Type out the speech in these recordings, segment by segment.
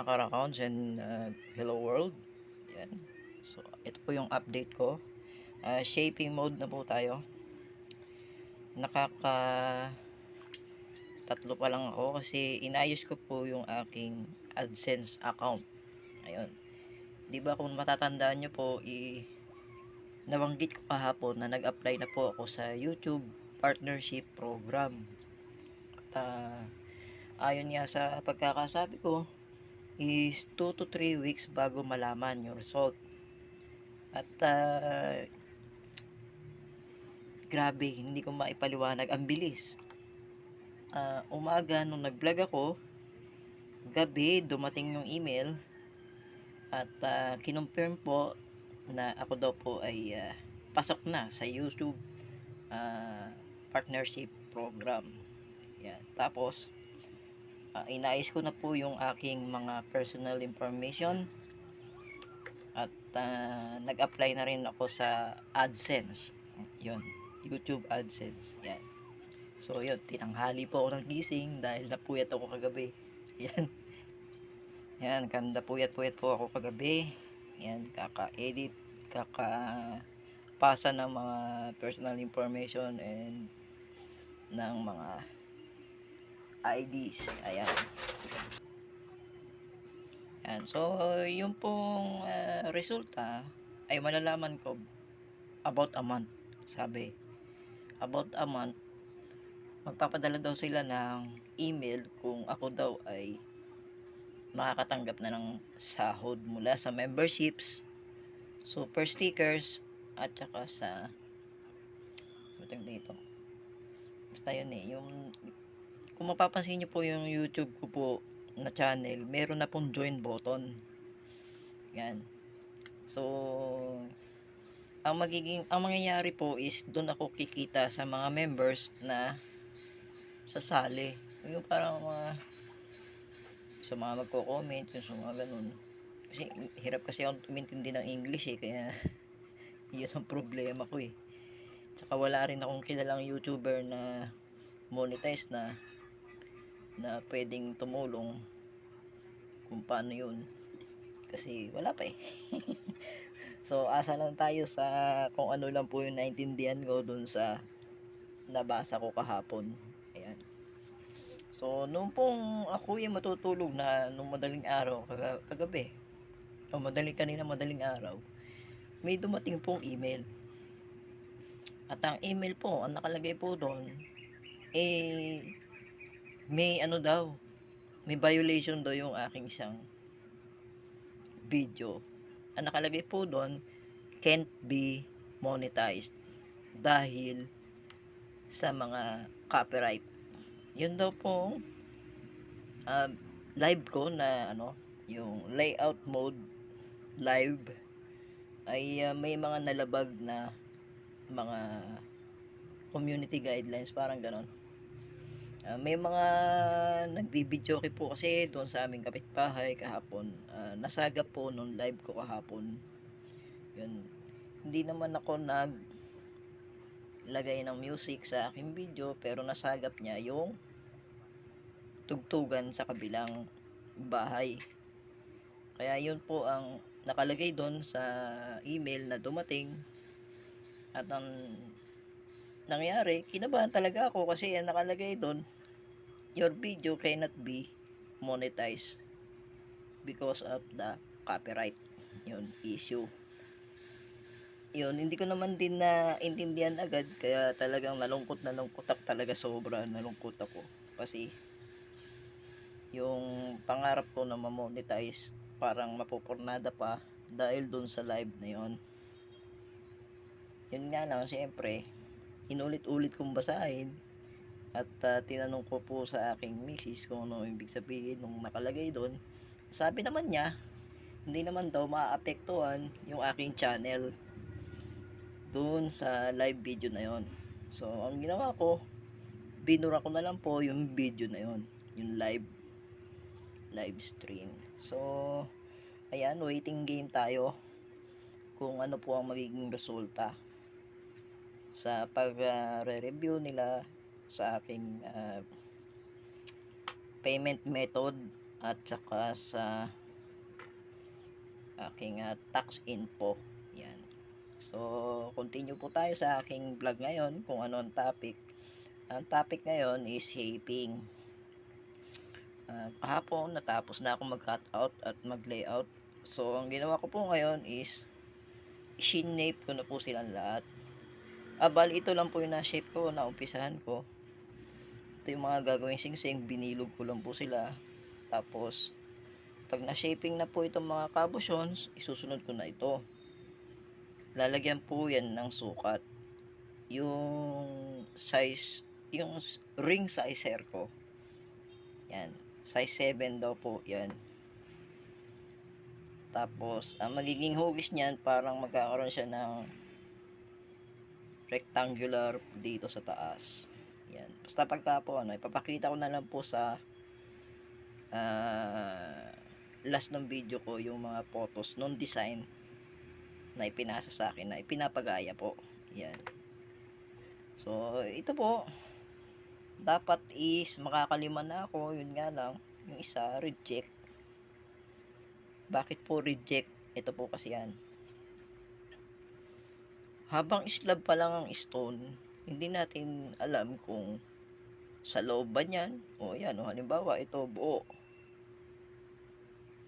mga karakons and uh, hello world. Yan. So, ito po yung update ko. Uh, shaping mode na po tayo. Nakaka tatlo pa lang ako kasi inayos ko po yung aking AdSense account. Ayun. 'Di ba kung matatandaan nyo po, i nabanggit ko kahapon na nag-apply na po ako sa YouTube Partnership Program. At uh, ayon nga sa pagkakasabi ko, is 2 to 3 weeks bago malaman yung result. At uh, grabe, hindi ko maipaliwanag. Ang bilis. Uh, umaga nung nag-vlog ako, gabi dumating yung email at uh, kinumpirm po na ako daw po ay uh, pasok na sa YouTube uh, partnership program. Yan. Tapos, uh, inayos ko na po yung aking mga personal information. At uh, nag-apply na rin ako sa AdSense. Yun, YouTube AdSense. Yan. So yun, tinanghali po ako ng gising dahil napuyat ako kagabi. Yan. Yan, kanda puyat-puyat po ako kagabi. Yan, kaka-edit kaka-pasa ng mga personal information and ng mga IDs. Ayan. Ayan. So, yung pong uh, resulta ay malalaman ko about a month. Sabi. About a month, magpapadala daw sila ng email kung ako daw ay makakatanggap na ng sahod mula sa memberships, super stickers, at saka sa ito dito. Basta yun eh, yung kung mapapansin nyo po yung YouTube ko po na channel, meron na pong join button. Yan. So, ang magiging, ang mangyayari po is doon ako kikita sa mga members na sasali. Yung parang mga sa mga magko-comment, yung sa mga ganun. Kasi hirap kasi ako tumintindi ng English eh, kaya yun ang problema ko eh. Tsaka wala rin akong kilalang YouTuber na monetize na na pwedeng tumulong kung paano yun. Kasi wala pa eh. So asa lang tayo sa kung ano lang po yung naintindihan ko dun sa nabasa ko kahapon. Ayan. So nung pong ako yung matutulog na nung madaling araw kag kagabi o madaling kanina madaling araw may dumating pong email. At ang email po ang nakalagay po doon eh may ano daw, may violation daw yung aking isang video. Ang nakalagay po doon, can't be monetized dahil sa mga copyright. Yun daw po uh, live ko na ano, yung layout mode live ay uh, may mga nalabag na mga community guidelines parang ganon Uh, may mga nagbibideo po kasi doon sa aming kapitbahay kahapon. Uh, nasagap po nung live ko kahapon. Yun. Hindi naman ako nag lagay ng music sa aking video pero nasagap niya yung tugtugan sa kabilang bahay. Kaya yun po ang nakalagay doon sa email na dumating at ang nangyari, kinabahan talaga ako kasi ang nakalagay doon, your video cannot be monetized because of the copyright yun, issue. Yun, hindi ko naman din na intindihan agad kaya talagang nalungkot na nalungkot ako talaga sobra nalungkot ako kasi yung pangarap ko na ma-monetize parang mapupurnada pa dahil dun sa live na yon yun nga lang siyempre inulit-ulit kong basahin. At uh, tinanong ko po sa aking misis kung ano ibig sabihin nung nakalagay doon. Sabi naman niya hindi naman daw maapektuhan yung aking channel doon sa live video na yon so ang ginawa ko binura ko na lang po yung video na yon yung live live stream. So ayan waiting game tayo kung ano po ang magiging resulta sa pag-review uh, nila sa aking uh, payment method at saka sa aking ah, tax info. Yan. So, continue po tayo sa aking vlog ngayon kung ano ang topic. Ang topic ngayon is shaping. Ah, kahapon natapos na ako mag-cut out at mag-layout. So, ang ginawa ko po ngayon is shin-nape ko na po silang lahat. Ah, bali ito lang po yung na-shape ko, na-umpisahan ko. Ito yung mga gagawing sing-sing, binilog ko lang po sila. Tapos, pag na-shaping na po itong mga cabochons, isusunod ko na ito. Lalagyan po yan ng sukat. Yung size, yung ring sizer ko. Yan. Size 7 daw po yan. Tapos, ang magiging hugis niyan, parang magkakaroon siya ng rectangular dito sa taas. Yan. Basta pagka ano, ipapakita ko na lang po sa ah, last ng video ko yung mga photos nung design na ipinasa sa akin na ipinapagaya po. Yan. So, ito po. Dapat is makakalima na ako. Yun nga lang. Yung isa, reject. Bakit po reject? Ito po kasi yan. Habang slab pa lang ang stone, hindi natin alam kung sa loob ba niyan. O yan, o, halimbawa, ito buo.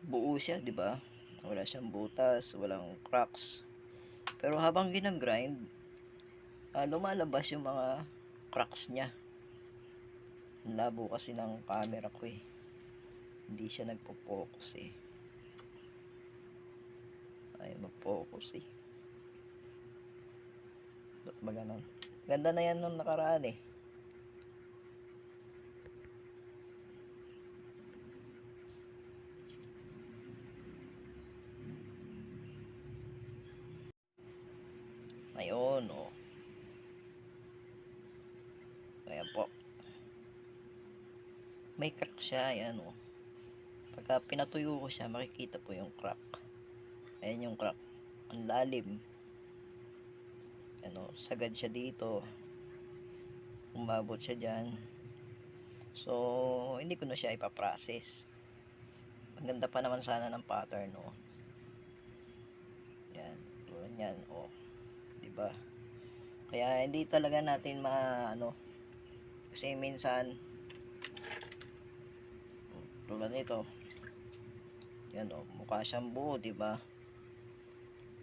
Buo siya, di ba? Wala siyang butas, walang cracks. Pero habang ginagrind, ah, lumalabas yung mga cracks niya. Labo kasi ng camera ko eh. Hindi siya nagpo-focus eh. Ay, mag-focus eh. Ba't ba ganon? Ganda na yan nung nakaraan eh. Ayun, oh. Ayan po. May crack siya, ayan, oh. Pagka pinatuyo ko siya, makikita po yung crack. Ayan yung crack. Ang lalim. Ano, sagad siya dito. Umabot siya dyan. So, hindi ko na siya ipaprocess. Maganda pa naman sana ng pattern, no. Yan, tulad yan, oh. 'Di ba? Kaya hindi talaga natin ma ano kasi minsan tulad nito. Yan, oh, mukha siyang buo, 'di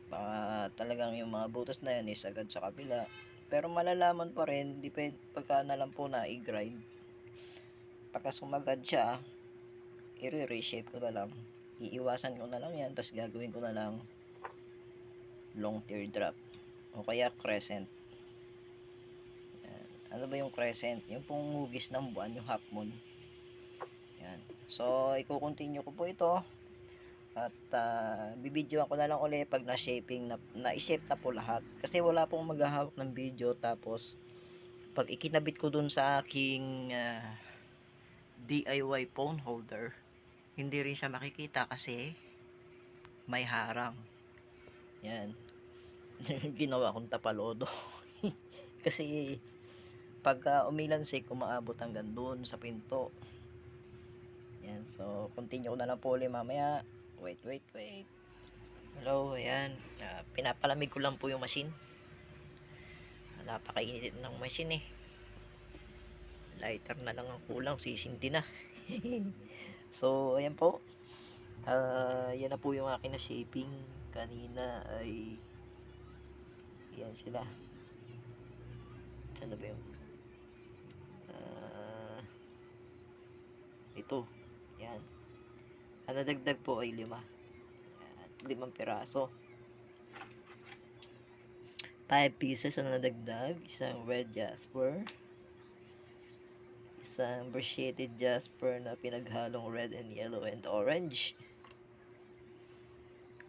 Baka talagang yung mga butas na yan is agad sa kabila. Pero malalaman pa rin, depend pagka na lang po na i-grind. Pagka sumagad siya, i-reshape ko na lang. Iiwasan ko na lang yan, tapos gagawin ko na lang long teardrop. O kaya crescent. Yan. Ano ba yung crescent? Yung pong hugis ng buwan, yung half moon. Yan. So, i-continue ko po ito. At uh, bibidyoan ko na lang ulit pag na-shaping na, na-shape na po lahat. Kasi wala pong maghahawak ng video tapos pag ikinabit ko dun sa aking ah, DIY phone holder, hindi rin siya makikita kasi may harang. Yan. Ginawa kong tapalodo. kasi pagka umilansik, umaabot hanggang doon sa pinto. Yan. So, continue ko na lang po ulit mamaya. Wait, wait, wait. Hello, ayan. Ah, pinapalamig ko lang po yung machine. Napakainit ng machine eh. Lighter na lang ang kulang, sisinti na. so, ayan po. Ah, yan na po yung akin na shaping. Kanina ay yan sila. Saan na ba yun? Ah, ito. Yan. Ang nadagdag po ay lima. Yan, limang piraso. 5 pieces ang nadagdag. Isang red jasper. Isang brachiated jasper na pinaghalong red and yellow and orange.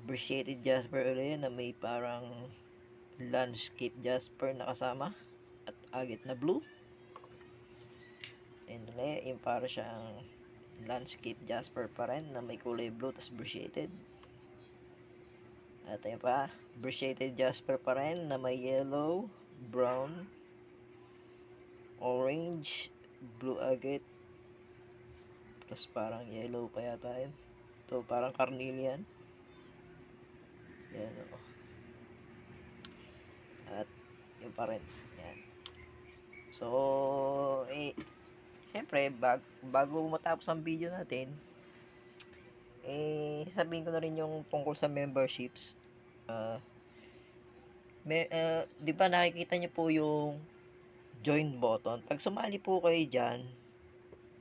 Brachiated jasper ulit na may parang landscape jasper na kasama. At agit na blue. And ulit, yung para siyang landscape jasper pa rin na may kulay blue tas brachiated. At ayun pa, brachiated jasper pa rin na may yellow, brown, orange, blue agate, Tapos parang yellow pa yata yun. Ito parang carnelian. Yan o. At yun pa rin. Yan. So, eh, siyempre, bag, bago matapos ang video natin, eh, sabihin ko na rin yung tungkol sa memberships. Ah, may, ah, di ba nakikita niyo po yung join button? Pag sumali po kayo dyan,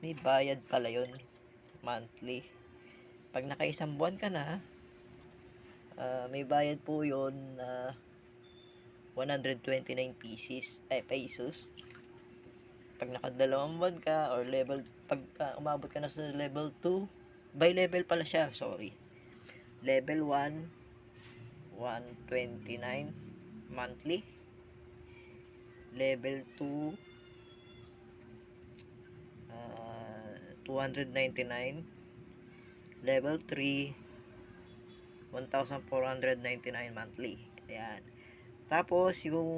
may bayad pala yun monthly. Pag nakaisang buwan ka na, ah, may bayad po yun na 129 pieces, eh, pesos. Pag nakadalawang buwan ka, or level, pag ah, umabot ka na sa level 2, by level pala siya, sorry. Level 1, 129 monthly. Level 2, ah, 299. Level 3, 1,499 monthly. Ayan. Tapos, yung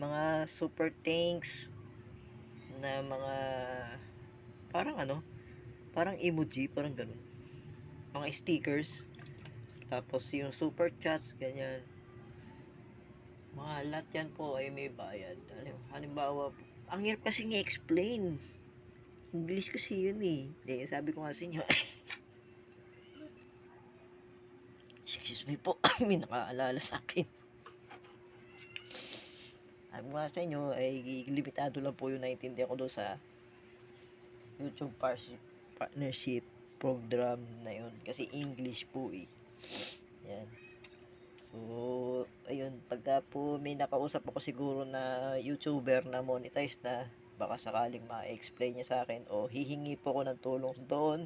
mga super tanks na mga parang ano, parang emoji, parang ganun. Mga stickers. Tapos, yung super chats, ganyan. Mga lahat yan po ay may bayad. Halim- Halimbawa, ang hirap kasi i-explain. English kasi yun eh. Hindi, sabi ko nga sa inyo. Excuse me po. may nakaalala sa akin. Sabi ko nga sa inyo, ay limitado lang po yung naintindihan ko doon sa YouTube partnership, program na yun. Kasi English po eh. Yan. So, ayun, pagka po may nakausap ako siguro na YouTuber na monetize na, baka sakaling ma-explain niya sa akin o hihingi po ako ng tulong doon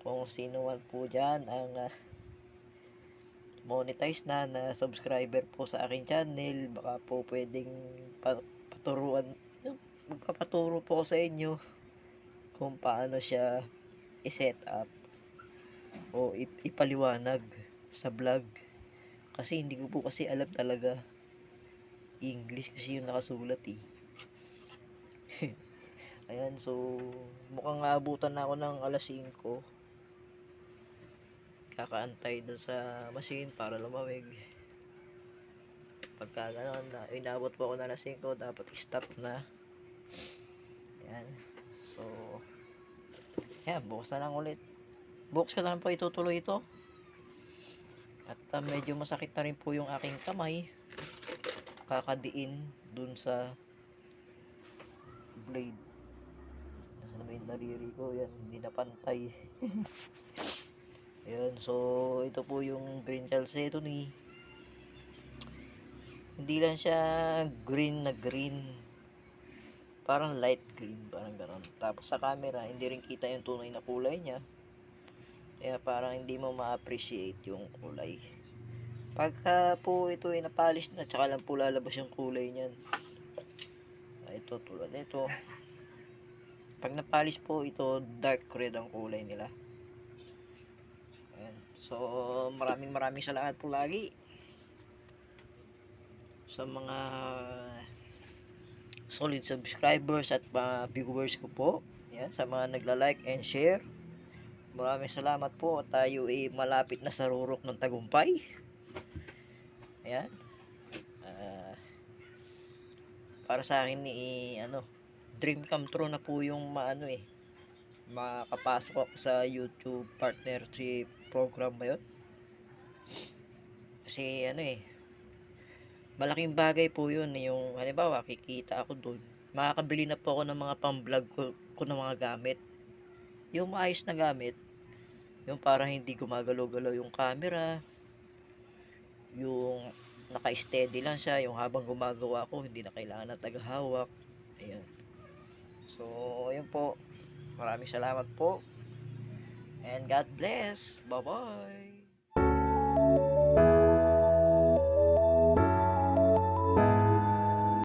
kung sino man po dyan ang ah, monetize na na subscriber po sa aking channel. Baka po pwedeng pa- paturuan magpapaturo po sa inyo kung paano siya i-set up o ip- ipaliwanag sa vlog. Kasi hindi ko po kasi alam talaga English kasi yung nakasulat eh. Ayan so mukhang aabutan na ako ng alas 5 kakaantay dun sa machine para lumamig pagka gano'n na inabot po ako na alas 5 dapat stop na. Yan. So yan bukas na lang ulit. Bukas ka lang po itutuloy ito. At ah, medyo masakit na rin po yung aking kamay. Kakadiin dun sa blade. Nasa na ba yung daliri ko? Yan hindi na pantay Ayan, so ito po yung green chalcedony. Hindi lang siya green na green. Parang light green, parang gano'n. Tapos sa camera, hindi rin kita yung tunay na kulay niya. Kaya parang hindi mo ma-appreciate yung kulay. Pagka po ito ay napolish na, tsaka lang po lalabas yung kulay niyan. Ah, Ito tulad nito. Pag napolish po ito, dark red ang kulay nila. So, maraming maraming salamat po lagi sa mga solid subscribers at mga viewers ko po. Ayan, sa mga nagla-like and share. Maraming salamat po tayo ay malapit na sa rurok ng tagumpay. Ayan. Ah, para sa akin ni ano, dream come true na po yung maano eh makapasok ako sa YouTube partnership program ba yun? Kasi ano eh, malaking bagay po yun eh, yung halimbawa kikita ako doon, makakabili na po ako ng mga pang-vlog ko, ko ng mga gamit. Yung maayos na gamit, yung parang hindi gumagalaw-galaw yung camera, yung naka-steady lang siya, yung habang gumagawa ko, hindi na kailangan ng tagahawak. Ayan. So, ayun po. Maraming salamat po. And God bless. Bye-bye.